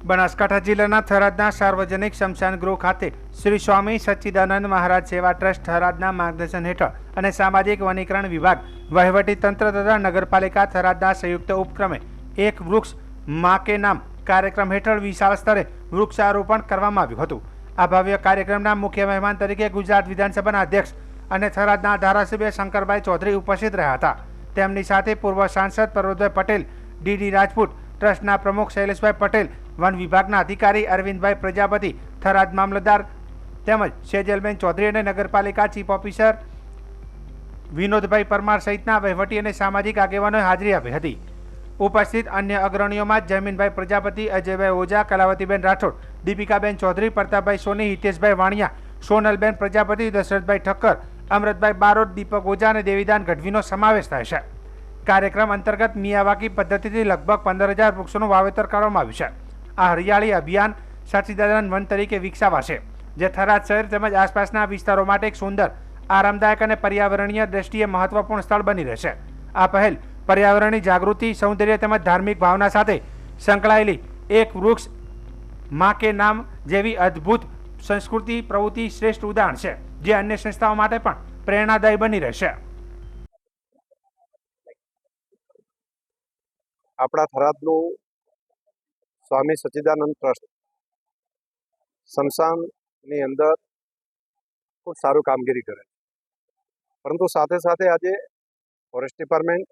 બનાસકાંઠા જિલ્લાના થરાદના સાર્વજનિક ગૃહ ખાતે શ્રી સ્વામી સચ્ચિદાનંદ મહારાજ સેવા ટ્રસ્ટ થરાદના માર્ગદર્શન હેઠળ અને સામાજિક વનીકરણ વિભાગ, વહીવટી તંત્ર તથા નગરપાલિકા થરાદના સંયુક્ત ઉપક્રમે એક વૃક્ષ મા કે નામ કાર્યક્રમ હેઠળ વિશાળ સ્તરે વૃક્ષારોપણ કરવામાં આવ્યું હતું. આ ભવ્ય કાર્યક્રમના મુખ્ય મહેમાન તરીકે ગુજરાત વિધાનસભાના અધ્યક્ષ અને થરાદના ધારાસભ્ય શંકરભાઈ ચૌધરી ઉપસ્થિત રહ્યા હતા. તેમની સાથે પૂર્વ સાંસદ પર્વતભાઈ પટેલ ડીડી રાજપૂત ટ્રસ્ટના પ્રમુખ શૈલેષભાઈ પટેલ, વન વિભાગના અધિકારી અરવિંદભાઈ પ્રજાપતિ, થરાદ મામલતદાર તેમજ સેજલબેન ચૌધરી અને નગરપાલિકા ચીફ ઓફિસર વિનોદભાઈ પરમાર સહિતના વહીવટી અને સામાજિક આગેવાનોએ હાજરી આપી હતી. ઉપસ્થિત અન્ય અગ્રણીઓમાં જમીનભાઈ પ્રજાપતિ, અજયભાઈ ઓઝા, કલાવતીબેન રાઠોડ, દીપિકાબેન ચૌધરી, પ્રતાપભાઈ સોની, હિતેશભાઈ વાણિયા, સોનલબેન પ્રજાપતિ, દશરથભાઈ ઠક્કર, અમૃતભાઈ બારોટ, દીપક ઓઝા અને દેવીદાન ગઢવીનો સમાવેશ થાય છે. કાર્યક્રમ અંતર્ગત મિયાવાકી પદ્ધતિથી લગભગ પંદર હજાર વૃક્ષોનું વાવેતર કરવામાં આવ્યું છે. આ હરિયાળી અભિયાન સચિદાનંદ વન તરીકે વિકસાવાશે, જે થરાદ શહેર તેમજ આસપાસના વિસ્તારો માટે એક સુંદર, આરામદાયક અને પર્યાવરણીય દ્રષ્ટિએ મહત્વપૂર્ણ સ્થળ બની રહેશે. આ પહેલ પર્યાવરણની જાગૃતિ, સૌંદર્ય તેમજ ધાર્મિક ભાવના સાથે સંકળાયેલી એક વૃક્ષ મા કે નામ જેવી અદ્ભુત સંસ્કૃતિ પ્રવૃત્તિ શ્રેષ્ઠ ઉદાહરણ છે, જે અન્ય સંસ્થાઓ માટે પણ પ્રેરણાદાયી બની રહેશે. આપણા થરાદનું સ્વામી સચ્ચિદાનંદ ટ્રસ્ટ. સ્મશાનની અંદર ખૂબ સારું કામગીરી કરે પરંતુ સાથે સાથે આજે ફોરેસ્ટ ડિપાર્ટમેન્ટ,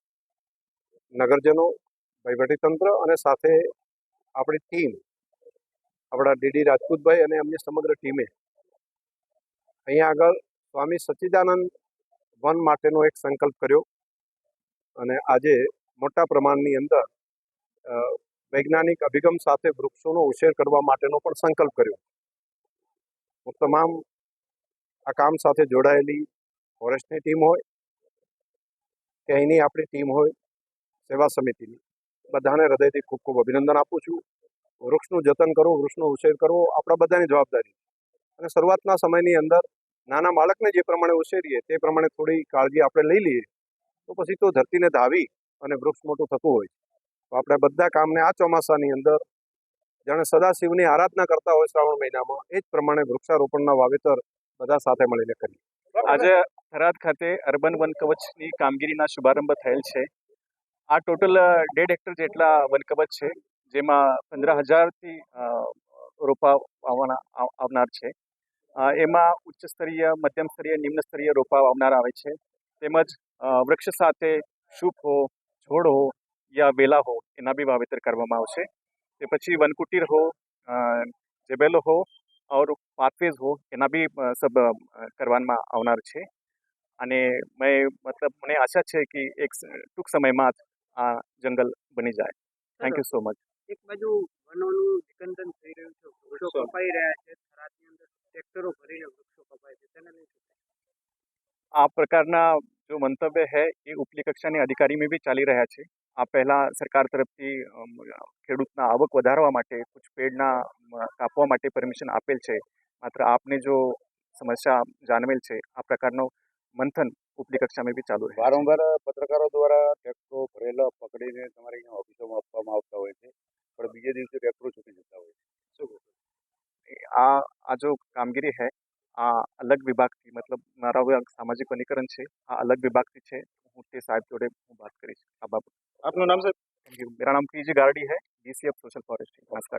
નગરજનો વહીવટીતંત્ર અને સાથે આપણી ટીમ, આપણા ડીડી રાજપૂતભાઈ અને એમની સમગ્ર ટીમે અહીંયા આગળ સ્વામી સચ્ચિદાનંદ વન માટેનો એક સંકલ્પ કર્યો અને આજે મોટા પ્રમાણની અંદર વૈજ્ઞાનિક અભિગમ સાથે વૃક્ષોનો ઉછેર કરવા માટેનો પણ સંકલ્પ કર્યો. હું તમામ આ કામ સાથે જોડાયેલી ફોરેસ્ટની ટીમ હોય કે અહીંની આપણી ટીમ હોય, સેવા સમિતિની, બધાને હૃદયથી ખૂબ ખૂબ અભિનંદન આપું છું. વૃક્ષનું જતન કરવું વૃક્ષનો ઉછેર કરવો, આપણા બધાની જવાબદારી. અને શરૂઆતના સમયની અંદર નાના બાળકને જે પ્રમાણે ઉછેરીએ, તે પ્રમાણે થોડી કાળજી આપણે લઈ લઈએ, તો પછી તો ધરતીને ધાવી અને વૃક્ષ મોટું થતું હોય છે. તો આપણે બધા કામને આ ચોમાસાની અંદર જાણે સદાશિવની આરાધના કરતા હોય શ્રાવણ મહિનામાં, એ જ પ્રમાણે વૃક્ષારોપણના વાવેતર બધા સાથે મળીને કરીએ. આજે થરાદ ખાતે અર્બન વન કવચની કામગીરીના શુભારંભ થયેલ છે. આ ટોટલ દેઢ હેક્ટર જેટલા વનકવચ છે, જેમાં પંદર હજારથી રોપા આવવાના આવનાર છે. એમાં ઉચ્ચ સ્તરીય, મધ્યમ સ્તરીય, નિમ્ન સ્તરીય રોપા આવનાર આવે છે. તેમજ વૃક્ષ સાથે શુપ હો છોડ હો યા વેલા હો એના બી વાવેતર કરવામાં આવશે તે પછી વનકુટીર હો જેબેલો હો ઓર પાથવેઝ હો એના બી સબ કરવામાં આવનાર છે અને મેં મતલબ મને આશા છે કે એક ટૂંક સમયમાં આ જંગલ બની જાય થેન્ક યુ સો મચ એક બાજુ વનોનું વિકંદન થઈ રહ્યું છે વૃક્ષો કપાઈ રહ્યા છે થરાદની અંદર ટ્રેક્ટરો ભરીને વૃક્ષો કપાય છે તેને આ પ્રકારના જો મંતવ્ય છે એ ઉપલી કક્ષાની અધિકારીમાં બી ચાલી રહ્યા છે આ પહેલા સરકાર તરફથી ખેડૂતના આવક વધારવા માટે કુછ પેડના કાપવા માટે પરમિશન આપેલ છે માત્ર આપને જો સમસ્યા જાણવેલ છે આ પ્રકારનો મંથન ઉપલી કક્ષામાં બી ચાલુ રહે છે. વારંવાર પત્રકારો દ્વારા ટ્રેક્ટરો ભરેલા પકડીને તમારી અહીંયા ઓફિસોમાં આપવામાં આવતા હોય છે પણ બીજે દિવસે ટ્રેક્ટરો છૂટી જતા હોય છે. આ આ જો કામગીરી है આ અલગ વિભાગથી મતલબ મારા સામાજિક વનીકરણ છે આ અલગ વિભાગથી છે. હું તે સાહેબ જોડે હું વાત કરીશ આ બાબત. આપનું નામ સાહેબ? મેરા નામ પીજી ગાર્ડી હે ડીસી ઓફ સોશિયલ ફોરેસ્ટ્રી નમસ્કાર